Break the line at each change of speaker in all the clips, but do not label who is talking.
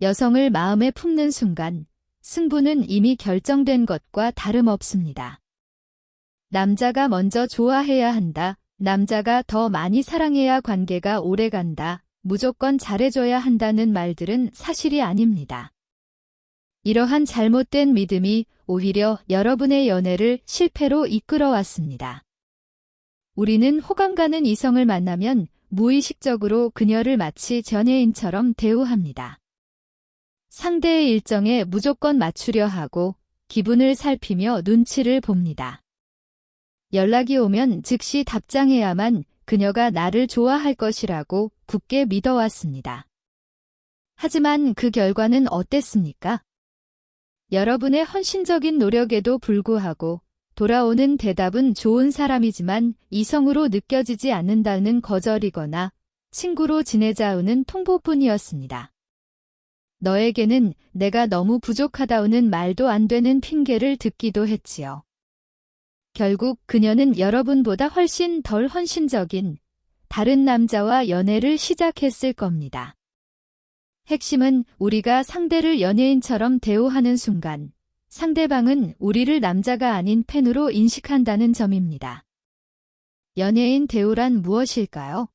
여성을 마음에 품는 순간 승부는 이미 결정된 것과 다름없습니다. 남자가 먼저 좋아해야 한다. 남자가 더 많이 사랑해야 관계가 오래 간다. 무조건 잘해줘야 한다는 말들은 사실이 아닙니다. 이러한 잘못된 믿음이 오히려 여러분의 연애를 실패로 이끌어왔습니다. 우리는 호감 가는 이성을 만나면 무의식적으로 그녀를 마치 전예인처럼 대우합니다. 상대의 일정에 무조건 맞추려 하고 기분을 살피며 눈치를 봅니다. 연락이 오면 즉시 답장해야만 그녀가 나를 좋아할 것이라고 굳게 믿어왔습니다. 하지만 그 결과는 어땠습니까? 여러분의 헌신적인 노력에도 불구하고 돌아오는 대답은 좋은 사람이지만 이성으로 느껴지지 않는다는 거절이거나 친구로 지내자우는 통보뿐이었습니다. 너에게는 내가 너무 부족하다우는 말도 안 되는 핑계를 듣기도 했지요. 결국 그녀는 여러분보다 훨씬 덜 헌신적인 다른 남자와 연애를 시작했을 겁니다. 핵심은 우리가 상대를 연예인처럼 대우하는 순간 상대방은 우리를 남자가 아닌 팬으로 인식한다는 점입니다. 연예인 대우란 무엇일까요?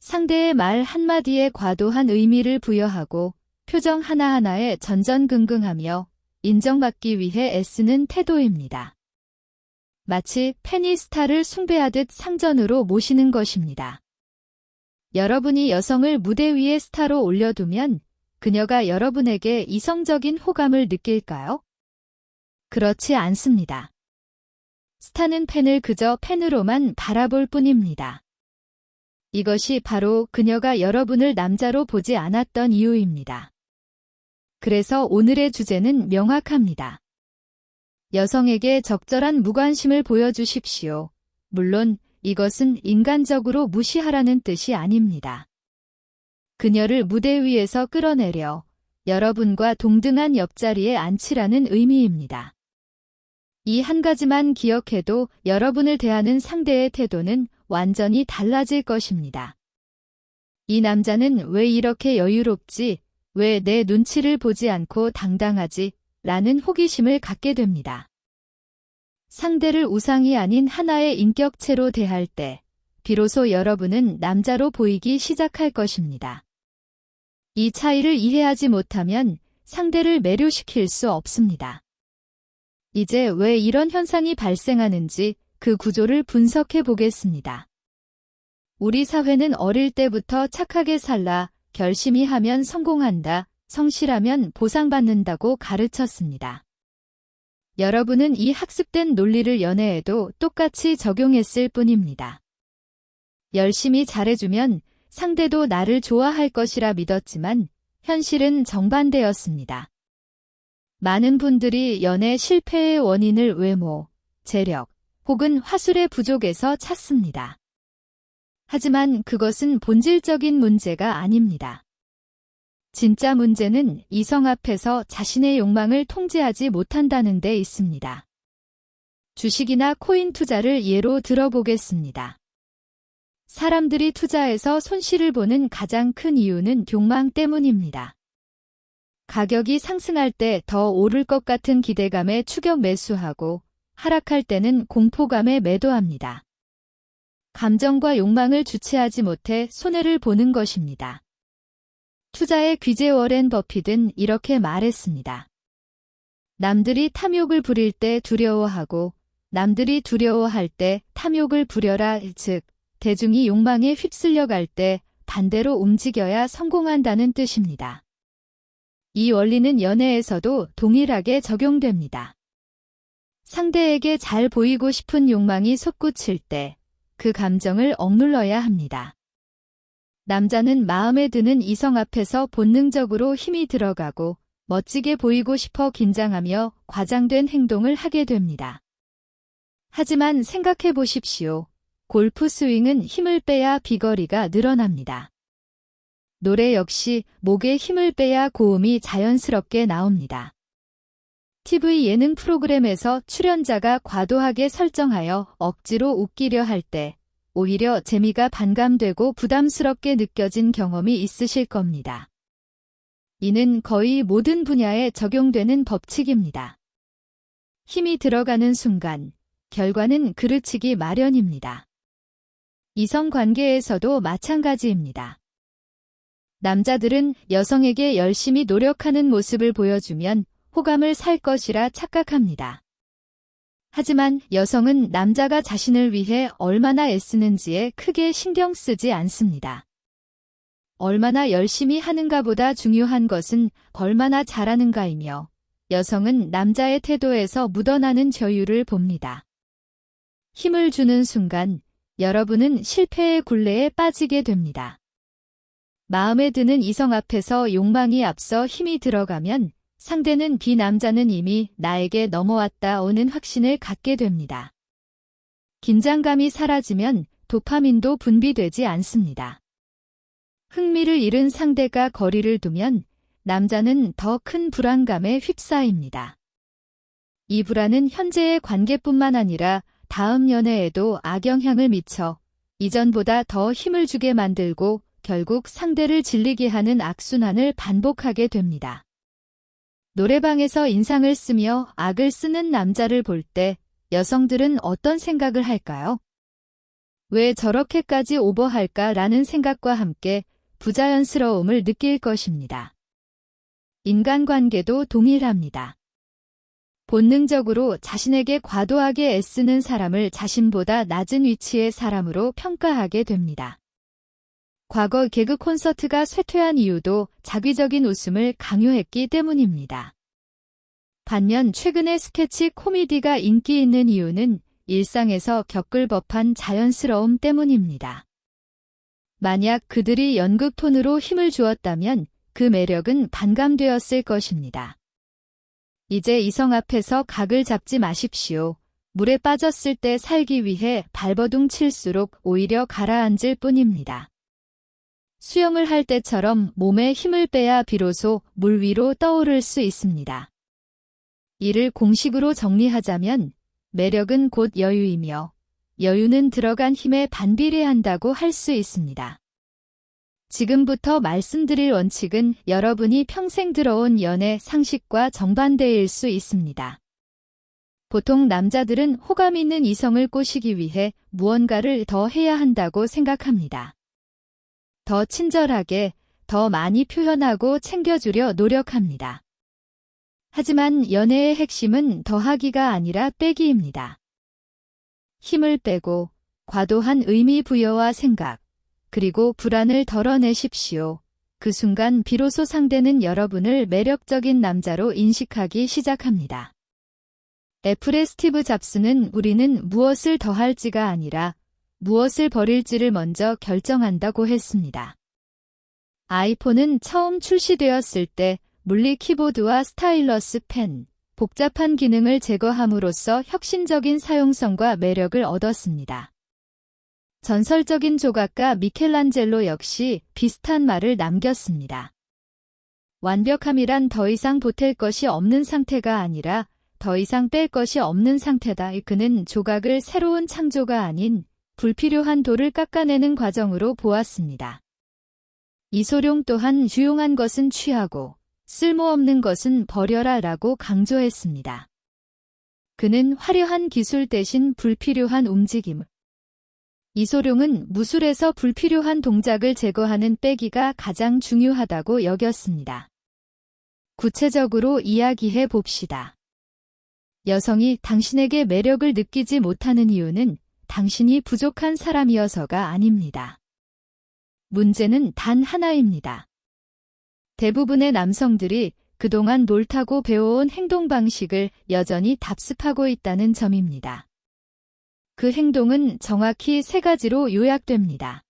상대의 말 한마디에 과도한 의미를 부여하고 표정 하나하나에 전전긍긍하며 인정받기 위해 애쓰는 태도입니다. 마치 팬이 스타를 숭배하듯 상전으로 모시는 것입니다. 여러분이 여성을 무대 위에 스타로 올려두면 그녀가 여러분에게 이성적인 호감을 느낄까요? 그렇지 않습니다. 스타는 팬을 그저 팬으로만 바라볼 뿐입니다. 이것이 바로 그녀가 여러분을 남자로 보지 않았던 이유입니다. 그래서 오늘의 주제는 명확합니다. 여성에게 적절한 무관심을 보여주십시오. 물론 이것은 인간적으로 무시하라는 뜻이 아닙니다. 그녀를 무대 위에서 끌어내려 여러분과 동등한 옆자리에 앉히라는 의미입니다. 이 한 가지만 기억해도 여러분을 대하는 상대의 태도는 완전히 달라질 것입니다. 이 남자는 왜 이렇게 여유롭지? 왜 내 눈치를 보지 않고 당당하지? 라는 호기심을 갖게 됩니다. 상대를 우상이 아닌 하나의 인격체로 대할 때 비로소 여러분은 남자로 보이기 시작할 것입니다. 이 차이를 이해하지 못하면 상대를 매료시킬 수 없습니다. 이제 왜 이런 현상이 발생하는지 그 구조를 분석해 보겠습니다. 우리 사회는 어릴 때부터 착하게 살라, 결심히 하면 성공한다, 성실하면 보상받는다고 가르쳤습니다. 여러분은 이 학습된 논리를 연애에도 똑같이 적용했을 뿐입니다. 열심히 잘해주면 상대도 나를 좋아할 것이라 믿었지만 현실은 정반대였습니다. 많은 분들이 연애 실패의 원인을 외모, 재력, 혹은 화술의 부족에서 찾습니다. 하지만 그것은 본질적인 문제가 아닙니다. 진짜 문제는 이성 앞에서 자신의 욕망을 통제하지 못한다는 데 있습니다. 주식이나 코인 투자를 예로 들어보겠습니다. 사람들이 투자해서 손실을 보는 가장 큰 이유는 욕망 때문입니다. 가격이 상승할 때 더 오를 것 같은 기대감에 추격 매수하고 하락할 때는 공포감에 매도합니다. 감정과 욕망을 주체하지 못해 손해를 보는 것입니다. 투자의 귀재 워렌 버핏은 이렇게 말했습니다. 남들이 탐욕을 부릴 때 두려워하고 남들이 두려워할 때 탐욕을 부려라 즉 대중이 욕망에 휩쓸려 갈 때 반대로 움직여야 성공한다는 뜻입니다. 이 원리는 연애에서도 동일하게 적용됩니다. 상대에게 잘 보이고 싶은 욕망이 솟구칠 때 그 감정을 억눌러야 합니다. 남자는 마음에 드는 이성 앞에서 본능적으로 힘이 들어가고 멋지게 보이고 싶어 긴장하며 과장된 행동을 하게 됩니다. 하지만 생각해 보십시오. 골프 스윙은 힘을 빼야 비거리가 늘어납니다. 노래 역시 목에 힘을 빼야 고음이 자연스럽게 나옵니다. TV 예능 프로그램에서 출연자가 과도하게 설정하여 억지로 웃기려 할 때 오히려 재미가 반감되고 부담스럽게 느껴진 경험이 있으실 겁니다. 이는 거의 모든 분야에 적용되는 법칙입니다. 힘이 들어가는 순간 결과는 그르치기 마련입니다. 이성 관계에서도 마찬가지입니다. 남자들은 여성에게 열심히 노력하는 모습을 보여주면 호감을 살 것이라 착각합니다. 하지만 여성은 남자가 자신을 위해 얼마나 애쓰는지에 크게 신경 쓰지 않습니다. 얼마나 열심히 하는가 보다 중요한 것은 얼마나 잘하는가이며 여성은 남자의 태도에서 묻어나는 저유를 봅니다. 힘을 주는 순간 여러분은 실패의 굴레에 빠지게 됩니다. 마음에 드는 이성 앞에서 욕망이 앞서 힘이 들어가면 상대는 비남자는 이미 나에게 넘어왔다 오는 확신을 갖게 됩니다. 긴장감이 사라지면 도파민도 분비되지 않습니다. 흥미를 잃은 상대가 거리를 두면 남자는 더 큰 불안감에 휩싸입니다. 이 불안은 현재의 관계뿐만 아니라 다음 연애에도 악영향을 미쳐 이전보다 더 힘을 주게 만들고 결국 상대를 질리게 하는 악순환을 반복하게 됩니다. 노래방에서 인상을 쓰며 악을 쓰는 남자를 볼 때 여성들은 어떤 생각을 할까요? 왜 저렇게까지 오버할까라는 생각과 함께 부자연스러움을 느낄 것입니다. 인간관계도 동일합니다. 본능적으로 자신에게 과도하게 애쓰는 사람을 자신보다 낮은 위치의 사람으로 평가하게 됩니다. 과거 개그 콘서트가 쇠퇴한 이유도 자기적인 웃음을 강요했기 때문입니다. 반면 최근의 스케치 코미디가 인기 있는 이유는 일상에서 겪을 법한 자연스러움 때문입니다. 만약 그들이 연극 톤으로 힘을 주었다면 그 매력은 반감되었을 것입니다. 이제 이성 앞에서 각을 잡지 마십시오. 물에 빠졌을 때 살기 위해 발버둥 칠수록 오히려 가라앉을 뿐입니다. 수영을 할 때처럼 몸에 힘을 빼야 비로소 물 위로 떠오를 수 있습니다. 이를 공식으로 정리하자면 매력은 곧 여유이며 여유는 들어간 힘에 반비례한다고 할 수 있습니다. 지금부터 말씀드릴 원칙은 여러분이 평생 들어온 연애 상식과 정반대일 수 있습니다. 보통 남자들은 호감 있는 이성을 꼬시기 위해 무언가를 더 해야 한다고 생각합니다. 더 친절하게, 더 많이 표현하고 챙겨주려 노력합니다. 하지만 연애의 핵심은 더하기가 아니라 빼기입니다. 힘을 빼고 과도한 의미 부여와 생각, 그리고 불안을 덜어내십시오. 그 순간 비로소 상대는 여러분을 매력적인 남자로 인식하기 시작합니다. 애플의 스티브 잡스는 우리는 무엇을 더할지가 아니라 무엇을 버릴지를 먼저 결정한다고 했습니다. 아이폰은 처음 출시되었을 때 물리 키보드와 스타일러스 펜, 복잡한 기능을 제거함으로써 혁신적인 사용성과 매력을 얻었습니다. 전설적인 조각가 미켈란젤로 역시 비슷한 말을 남겼습니다. 완벽함이란 더 이상 보탤 것이 없는 상태가 아니라 더 이상 뺄 것이 없는 상태다. 그는 조각을 새로운 창조가 아닌 불필요한 돌을 깎아내는 과정으로 보았습니다. 이소룡 또한 유용한 것은 취하고 쓸모없는 것은 버려라 라고 강조했습니다. 그는 화려한 기술 대신 불필요한 움직임, 이소룡은 무술에서 불필요한 동작을 제거하는 빼기가 가장 중요하다고 여겼습니다. 구체적으로 이야기해 봅시다. 여성이 당신에게 매력을 느끼지 못하는 이유는 당신이 부족한 사람이어서가 아닙니다. 문제는 단 하나입니다. 대부분의 남성들이 그동안 놀타고 배워온 행동 방식을 여전히 답습하고 있다는 점입니다. 그 행동은 정확히 세 가지로 요약됩니다.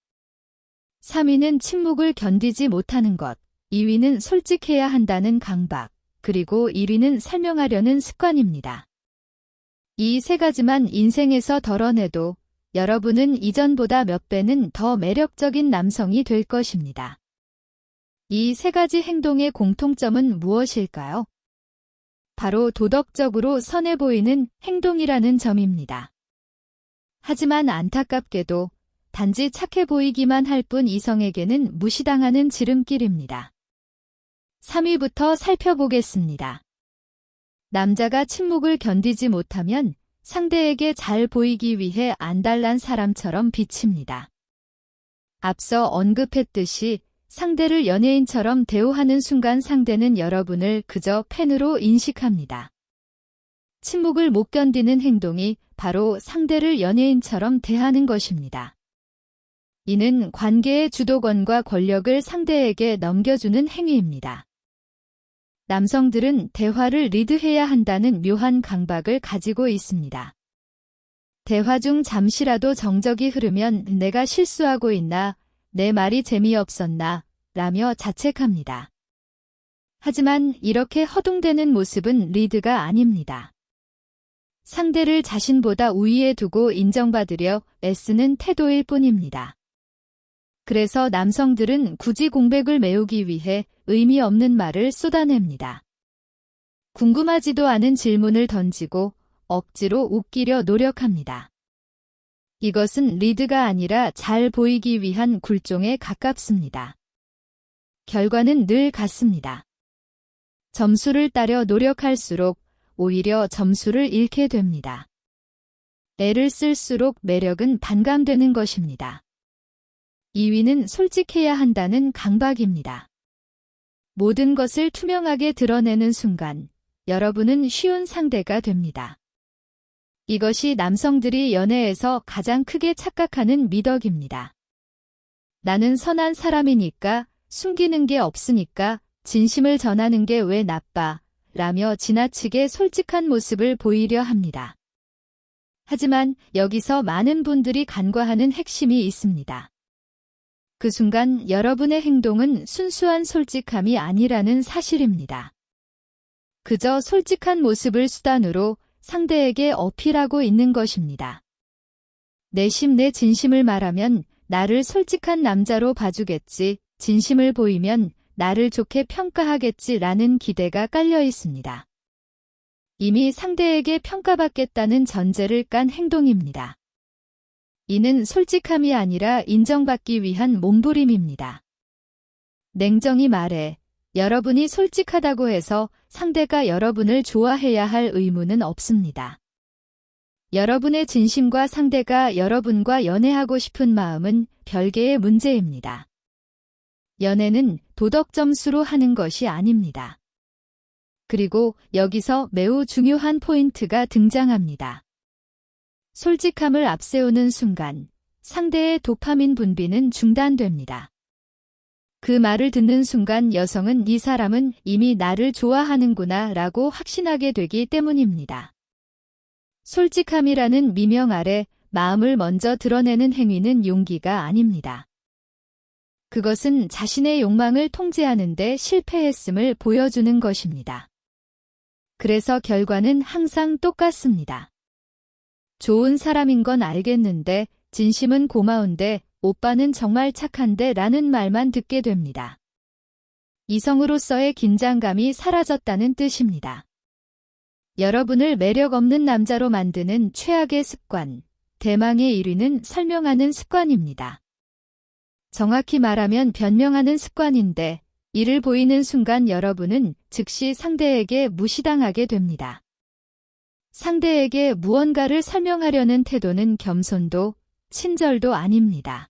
3위는 침묵을 견디지 못하는 것, 2위는 솔직해야 한다는 강박, 그리고 1위는 설명하려는 습관입니다. 이 세 가지만 인생에서 덜어내도 여러분은 이전보다 몇 배는 더 매력적인 남성이 될 것입니다. 이 세 가지 행동의 공통점은 무엇일까요? 바로 도덕적으로 선해 보이는 행동이라는 점입니다. 하지만 안타깝게도 단지 착해 보이기만 할 뿐 이성에게는 무시당하는 지름길입니다. 3위부터 살펴보겠습니다. 남자가 침묵을 견디지 못하면 상대에게 잘 보이기 위해 안달난 사람처럼 비칩니다. 앞서 언급했듯이 상대를 연예인처럼 대우하는 순간 상대는 여러분을 그저 팬으로 인식합니다. 침묵을 못 견디는 행동이 바로 상대를 연예인처럼 대하는 것입니다. 이는 관계의 주도권과 권력을 상대에게 넘겨주는 행위입니다. 남성들은 대화를 리드해야 한다는 묘한 강박을 가지고 있습니다. 대화 중 잠시라도 정적이 흐르면 내가 실수하고 있나, 내 말이 재미없었나, 라며 자책합니다. 하지만 이렇게 허둥대는 모습은 리드가 아닙니다. 상대를 자신보다 우위에 두고 인정받으려 애쓰는 태도일 뿐입니다. 그래서 남성들은 굳이 공백을 메우기 위해 의미 없는 말을 쏟아냅니다. 궁금하지도 않은 질문을 던지고 억지로 웃기려 노력합니다. 이것은 리드가 아니라 잘 보이기 위한 굴종에 가깝습니다. 결과는 늘 같습니다. 점수를 따려 노력할수록 오히려 점수를 잃게 됩니다. 애를 쓸수록 매력은 반감되는 것입니다. 2위는 솔직해야 한다는 강박입니다. 모든 것을 투명하게 드러내는 순간 여러분은 쉬운 상대가 됩니다. 이것이 남성들이 연애에서 가장 크게 착각하는 미덕입니다. 나는 선한 사람이니까 숨기는 게 없으니까 진심을 전하는 게 왜 나빠 라며 지나치게 솔직한 모습을 보이려 합니다. 하지만 여기서 많은 분들이 간과하는 핵심이 있습니다. 그 순간 여러분의 행동은 순수한 솔직함이 아니라는 사실입니다. 그저 솔직한 모습을 수단으로 상대에게 어필하고 있는 것입니다. 내심 내 진심을 말하면 나를 솔직한 남자로 봐주겠지, 진심을 보이면 나를 좋게 평가하겠지라는 기대가 깔려 있습니다. 이미 상대에게 평가받겠다는 전제를 깐 행동입니다. 이는 솔직함이 아니라 인정받기 위한 몸부림입니다. 냉정히 말해 여러분이 솔직하다고 해서 상대가 여러분을 좋아해야 할 의무는 없습니다. 여러분의 진심과 상대가 여러분과 연애하고 싶은 마음은 별개의 문제입니다. 연애는 도덕 점수로 하는 것이 아닙니다. 그리고 여기서 매우 중요한 포인트가 등장합니다. 솔직함을 앞세우는 순간 상대의 도파민 분비는 중단됩니다. 그 말을 듣는 순간 여성은 이 사람은 이미 나를 좋아하는구나 라고 확신하게 되기 때문입니다. 솔직함이라는 미명 아래 마음을 먼저 드러내는 행위는 용기가 아닙니다. 그것은 자신의 욕망을 통제하는데 실패했음을 보여주는 것입니다. 그래서 결과는 항상 똑같습니다. 좋은 사람인 건 알겠는데, 진심은 고마운데, 오빠는 정말 착한데 라는 말만 듣게 됩니다. 이성으로서의 긴장감이 사라졌다는 뜻입니다. 여러분을 매력 없는 남자로 만드는 최악의 습관, 대망의 1위는 설명하는 습관입니다. 정확히 말하면 변명하는 습관인데 이를 보이는 순간 여러분은 즉시 상대에게 무시당하게 됩니다. 상대에게 무언가를 설명하려는 태도는 겸손도 친절도 아닙니다.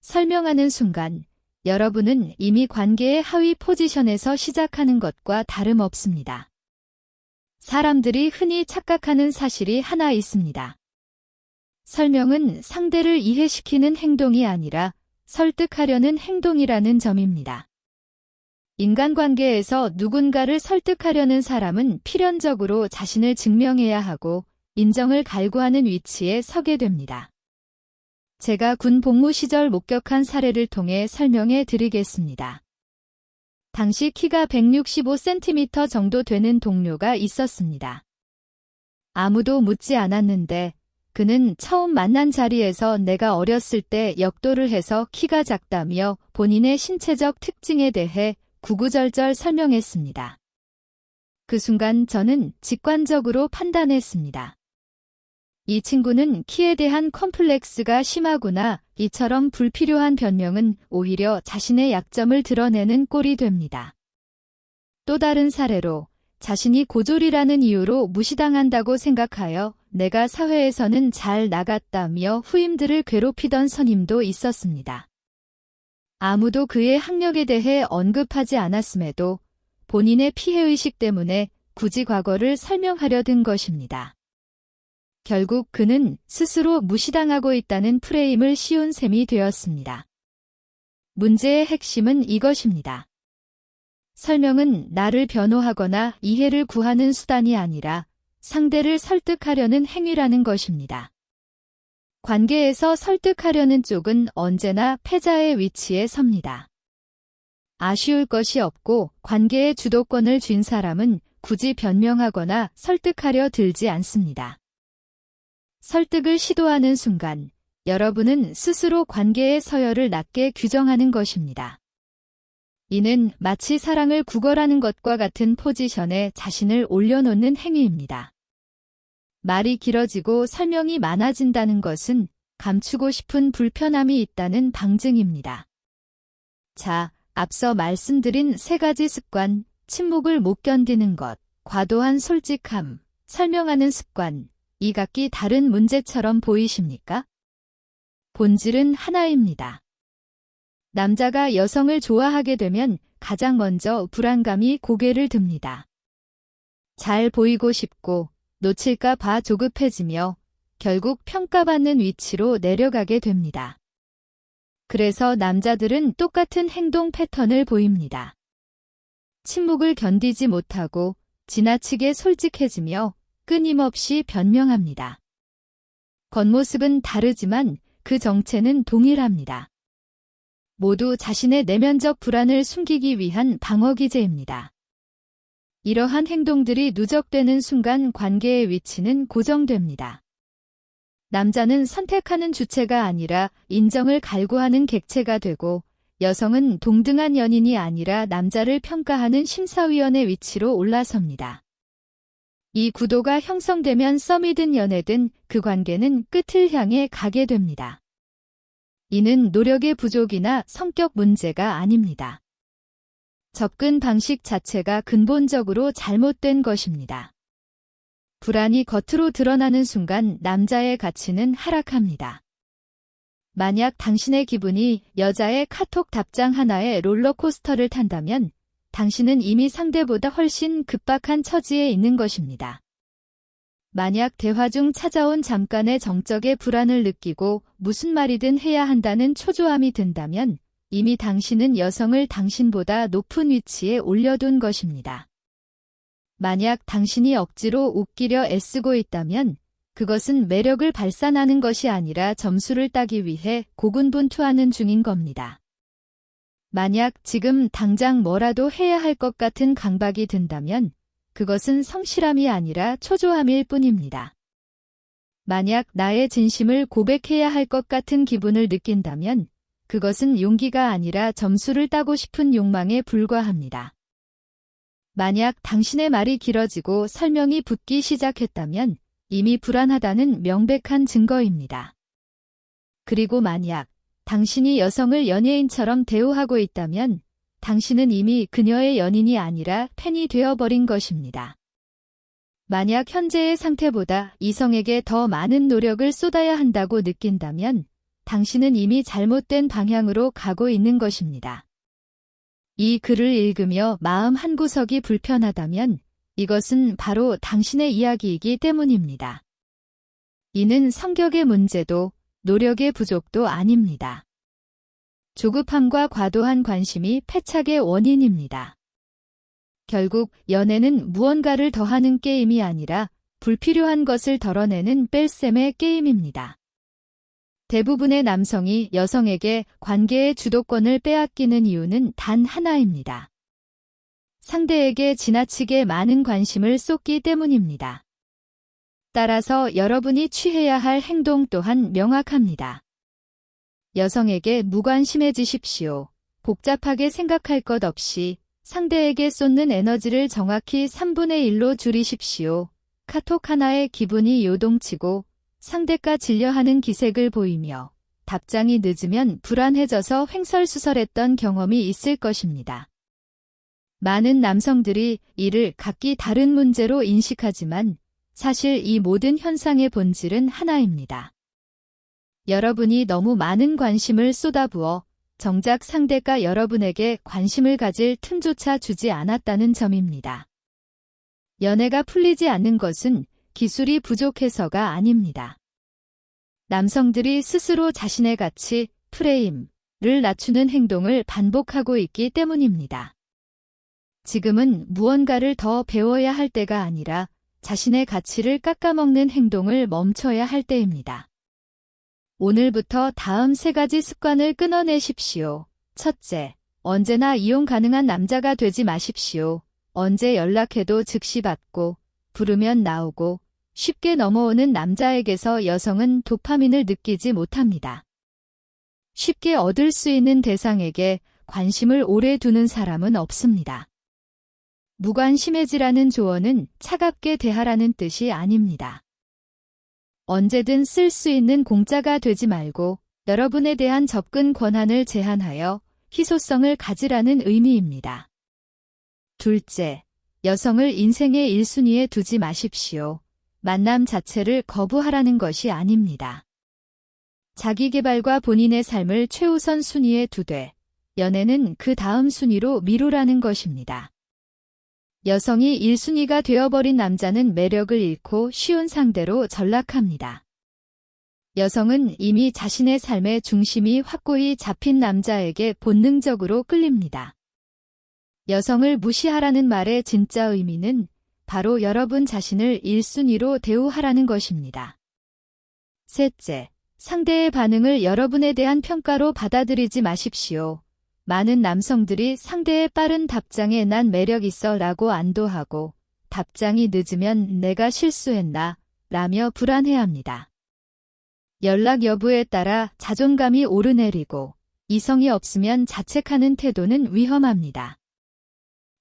설명하는 순간 여러분은 이미 관계의 하위 포지션에서 시작하는 것과 다름없습니다. 사람들이 흔히 착각하는 사실이 하나 있습니다. 설명은 상대를 이해시키는 행동이 아니라 설득하려는 행동이라는 점입니다. 인간관계에서 누군가를 설득하려는 사람은 필연적으로 자신을 증명해야 하고 인정을 갈구하는 위치에 서게 됩니다. 제가 군 복무 시절 목격한 사례를 통해 설명해 드리겠습니다. 당시 키가 165cm 정도 되는 동료가 있었습니다. 아무도 묻지 않았는데 그는 처음 만난 자리에서 내가 어렸을 때 역도를 해서 키가 작다며 본인의 신체적 특징에 대해 구구절절 설명했습니다. 그 순간 저는 직관적으로 판단했습니다. 이 친구는 키에 대한 컴플렉스가 심하구나. 이처럼 불필요한 변명은 오히려 자신의 약점을 드러내는 꼴이 됩니다. 또 다른 사례로 자신이 고졸이라는 이유로 무시당한다고 생각하여 내가 사회에서는 잘 나갔다며 후임들을 괴롭히던 선임도 있었습니다. 아무도 그의 학력에 대해 언급하지 않았음에도 본인의 피해의식 때문에 굳이 과거를 설명하려 든 것입니다. 결국 그는 스스로 무시당하고 있다는 프레임을 씌운 셈이 되었습니다. 문제의 핵심은 이것입니다. 설명은 나를 변호하거나 이해를 구하는 수단이 아니라 상대를 설득하려는 행위라는 것입니다. 관계에서 설득하려는 쪽은 언제나 패자의 위치에 섭니다. 아쉬울 것이 없고 관계의 주도권을 쥔 사람은 굳이 변명하거나 설득하려 들지 않습니다. 설득을 시도하는 순간 여러분은 스스로 관계의 서열을 낮게 규정하는 것입니다. 이는 마치 사랑을 구걸하는 것과 같은 포지션에 자신을 올려놓는 행위입니다. 말이 길어지고 설명이 많아진다는 것은 감추고 싶은 불편함이 있다는 방증입니다. 자, 앞서 말씀드린 세 가지 습관, 침묵을 못 견디는 것, 과도한 솔직함, 설명하는 습관, 이 각기 다른 문제처럼 보이십니까? 본질은 하나입니다. 남자가 여성을 좋아하게 되면 가장 먼저 불안감이 고개를 듭니다. 잘 보이고 싶고 놓칠까 봐 조급해지며 결국 평가받는 위치로 내려가게 됩니다. 그래서 남자들은 똑같은 행동 패턴을 보입니다. 침묵을 견디지 못하고 지나치게 솔직해지며 끊임없이 변명합니다. 겉모습은 다르지만 그 정체는 동일합니다. 모두 자신의 내면적 불안을 숨기기 위한 방어기제입니다. 이러한 행동들이 누적되는 순간 관계의 위치는 고정됩니다. 남자는 선택하는 주체가 아니라 인정을 갈구하는 객체가 되고 여성은 동등한 연인이 아니라 남자를 평가하는 심사위원의 위치로 올라섭니다. 이 구도가 형성되면 썸이든 연애든 그 관계는 끝을 향해 가게 됩니다. 이는 노력의 부족이나 성격 문제가 아닙니다. 접근 방식 자체가 근본적으로 잘못된 것입니다. 불안이 겉으로 드러나는 순간 남자의 가치는 하락합니다. 만약 당신의 기분이 여자의 카톡 답장 하나에 롤러코스터를 탄다면 당신은 이미 상대보다 훨씬 급박한 처지에 있는 것입니다. 만약 대화 중 찾아온 잠깐의 정적의 불안을 느끼고 무슨 말이든 해야 한다는 초조함이 든다면 이미 당신은 여성을 당신보다 높은 위치에 올려둔 것입니다. 만약 당신이 억지로 웃기려 애쓰고 있다면 그것은 매력을 발산하는 것이 아니라 점수를 따기 위해 고군분투하는 중인 겁니다. 만약 지금 당장 뭐라도 해야 할 것 같은 강박이 든다면 그것은 성실함이 아니라 초조함일 뿐입니다. 만약 나의 진심을 고백해야 할 것 같은 기분을 느낀다면 그것은 용기가 아니라 점수를 따고 싶은 욕망에 불과합니다. 만약 당신의 말이 길어지고 설명이 붙기 시작했다면 이미 불안하다는 명백한 증거입니다. 그리고 만약 당신이 여성을 연예인처럼 대우하고 있다면 당신은 이미 그녀의 연인이 아니라 팬이 되어버린 것입니다. 만약 현재의 상태보다 이성에게 더 많은 노력을 쏟아야 한다고 느낀다면 당신은 이미 잘못된 방향으로 가고 있는 것입니다. 이 글을 읽으며 마음 한구석이 불편하다면 이것은 바로 당신의 이야기이기 때문입니다. 이는 성격의 문제도 노력의 부족도 아닙니다. 조급함과 과도한 관심이 패착의 원인입니다. 결국 연애는 무언가를 더하는 게임이 아니라 불필요한 것을 덜어내는 뺄셈의 게임입니다. 대부분의 남성이 여성에게 관계의 주도권을 빼앗기는 이유는 단 하나입니다. 상대에게 지나치게 많은 관심을 쏟기 때문입니다. 따라서 여러분이 취해야 할 행동 또한 명확합니다. 여성에게 무관심해지십시오. 복잡하게 생각할 것 없이 상대에게 쏟는 에너지를 정확히 3분의 1로 줄이십시오. 카톡 하나에 기분이 요동치고 상대가 질려하는 기색을 보이며 답장이 늦으면 불안해져서 횡설수설했던 경험이 있을 것입니다. 많은 남성들이 이를 각기 다른 문제로 인식하지만 사실 이 모든 현상의 본질은 하나입니다. 여러분이 너무 많은 관심을 쏟아부어 정작 상대가 여러분에게 관심을 가질 틈조차 주지 않았다는 점입니다. 연애가 풀리지 않는 것은 기술이 부족해서가 아닙니다. 남성들이 스스로 자신의 가치, 프레임을 낮추는 행동을 반복하고 있기 때문입니다. 지금은 무언가를 더 배워야 할 때가 아니라 자신의 가치를 깎아먹는 행동을 멈춰야 할 때입니다. 오늘부터 다음 세 가지 습관을 끊어내십시오. 첫째, 언제나 이용 가능한 남자가 되지 마십시오. 언제 연락해도 즉시 받고, 부르면 나오고, 쉽게 넘어오는 남자에게서 여성은 도파민을 느끼지 못합니다. 쉽게 얻을 수 있는 대상에게 관심을 오래 두는 사람은 없습니다. 무관심해지라는 조언은 차갑게 대하라는 뜻이 아닙니다. 언제든 쓸 수 있는 공짜가 되지 말고 여러분에 대한 접근 권한을 제한하여 희소성을 가지라는 의미입니다. 둘째, 여성을 인생의 1순위에 두지 마십시오. 만남 자체를 거부하라는 것이 아닙니다. 자기 개발과 본인의 삶을 최우선 순위에 두되 연애는 그 다음 순위로 미루라는 것입니다. 여성이 1순위가 되어버린 남자는 매력을 잃고 쉬운 상대로 전락합니다. 여성은 이미 자신의 삶의 중심이 확고히 잡힌 남자에게 본능적으로 끌립니다. 여성을 무시하라는 말의 진짜 의미는 바로 여러분 자신을 1순위로 대우하라는 것입니다. 셋째, 상대의 반응을 여러분에 대한 평가로 받아들이지 마십시오. 많은 남성들이 상대의 빠른 답장에 난 매력 있어 라고 안도하고 답장이 늦으면 내가 실수했나 라며 불안해합니다. 연락 여부에 따라 자존감이 오르내리고 이성이 없으면 자책하는 태도는 위험합니다.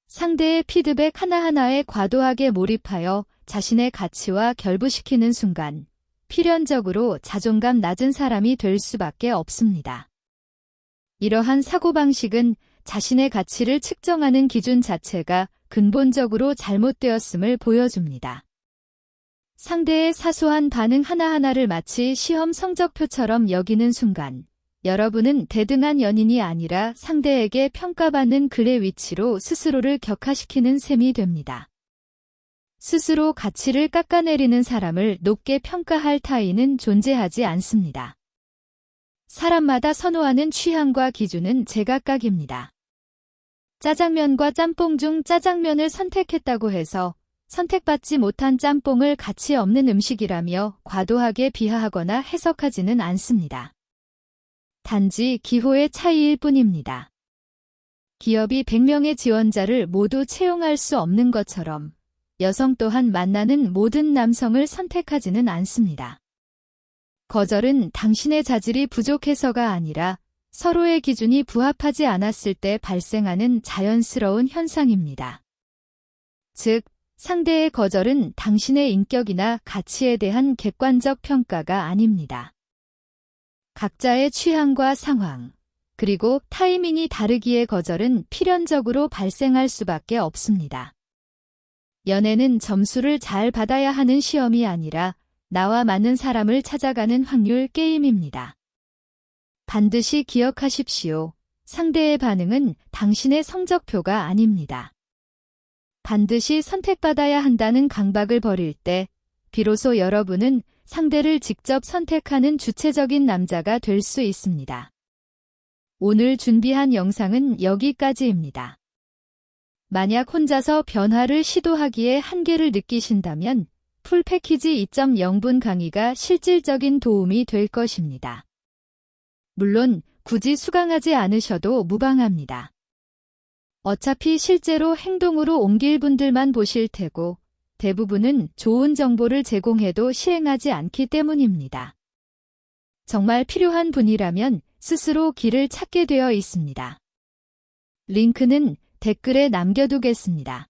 상대의 피드백 하나하나에 과도하게 몰입하여 자신의 가치와 결부시키는 순간 필연적으로 자존감 낮은 사람이 될 수밖에 없습니다. 이러한 사고방식은 자신의 가치를 측정하는 기준 자체가 근본적으로 잘못되었음을 보여줍니다. 상대의 사소한 반응 하나하나를 마치 시험 성적표처럼 여기는 순간 여러분은 대등한 연인이 아니라 상대에게 평가받는 글의 위치로 스스로를 격하시키는 셈이 됩니다. 스스로 가치를 깎아내리는 사람을 높게 평가할 타인은 존재하지 않습니다. 사람마다 선호하는 취향과 기준은 제각각입니다. 짜장면과 짬뽕 중 짜장면을 선택했다고 해서 선택받지 못한 짬뽕을 가치 없는 음식이라며 과도하게 비하하거나 해석하지는 않습니다. 단지 기호의 차이일 뿐입니다. 기업이 100명의 지원자를 모두 채용할 수 없는 것처럼 여성 또한 만나는 모든 남성을 선택하지는 않습니다. 거절은 당신의 자질이 부족해서가 아니라 서로의 기준이 부합하지 않았을 때 발생하는 자연스러운 현상입니다. 즉, 상대의 거절은 당신의 인격이나 가치에 대한 객관적 평가가 아닙니다. 각자의 취향과 상황, 그리고 타이밍이 다르기에 거절은 필연적으로 발생할 수밖에 없습니다. 연애는 점수를 잘 받아야 하는 시험이 아니라 나와 맞는 사람을 찾아가는 확률 게임입니다. 반드시 기억하십시오. 상대의 반응은 당신의 성적표가 아닙니다. 반드시 선택받아야 한다는 강박을 버릴 때 비로소 여러분은 상대를 직접 선택하는 주체적인 남자가 될 수 있습니다. 오늘 준비한 영상은 여기까지입니다. 만약 혼자서 변화를 시도하기에 한계를 느끼신다면 풀 패키지 2.0분 강의가 실질적인 도움이 될 것입니다. 물론 굳이 수강하지 않으셔도 무방합니다. 어차피 실제로 행동으로 옮길 분들만 보실 테고 대부분은 좋은 정보를 제공해도 시행하지 않기 때문입니다. 정말 필요한 분이라면 스스로 길을 찾게 되어 있습니다. 링크는 댓글에 남겨두겠습니다.